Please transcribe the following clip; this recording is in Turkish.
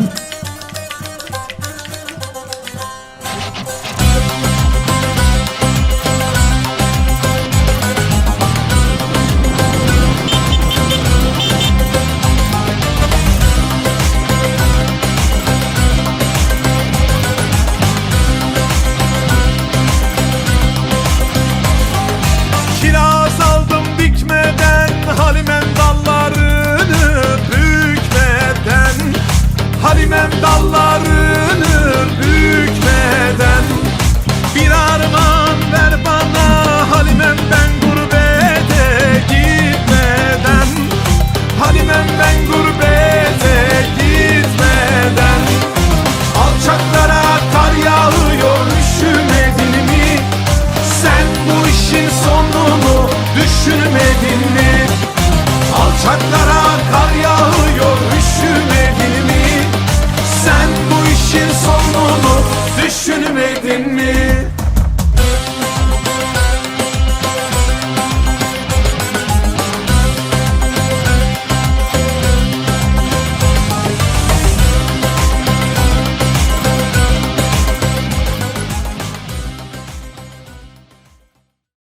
Mm-hmm. Özlem dallarını bükmeden Bir armağan ver bana Halimem ben gurbete gitmeden Halimem ben gurbete gitmeden Alçaklara kar yağıyor üşümedin mi? Sen bu işin sonunu düşünmedin mi? Sonunu düşünmedin mi?